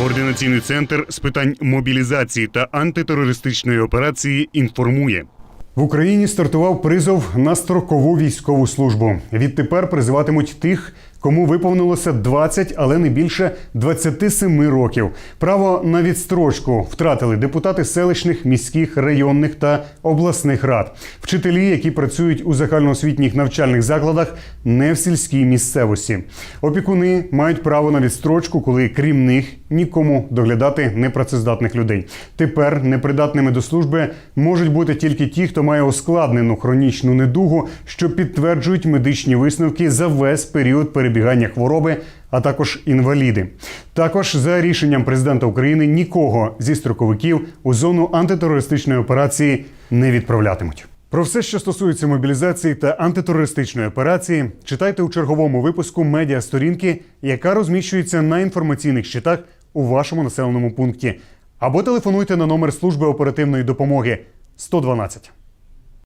координаційний центр з питань мобілізації та антитерористичної операції інформує. В Україні стартував призов на строкову військову службу. Відтепер призиватимуть тих, кому виповнилося 20, але не більше 27 років. Право на відстрочку втратили депутати селищних, міських, районних та обласних рад, вчителі, які працюють у загальноосвітніх навчальних закладах, не в сільській місцевості. Опікуни мають право на відстрочку, коли крім них нікому доглядати непрацездатних людей. Тепер непридатними до служби можуть бути тільки ті, хто має ускладнену хронічну недугу, що підтверджують медичні висновки за весь період перебігання хвороби, а також інваліди. Також за рішенням президента України нікого зі строковиків у зону антитерористичної операції не відправлятимуть. Про все, що стосується мобілізації та антитерористичної операції, читайте у черговому випуску медіа сторінки, яка розміщується на інформаційних щитах у вашому населеному пункті, або телефонуйте на номер служби оперативної допомоги 112.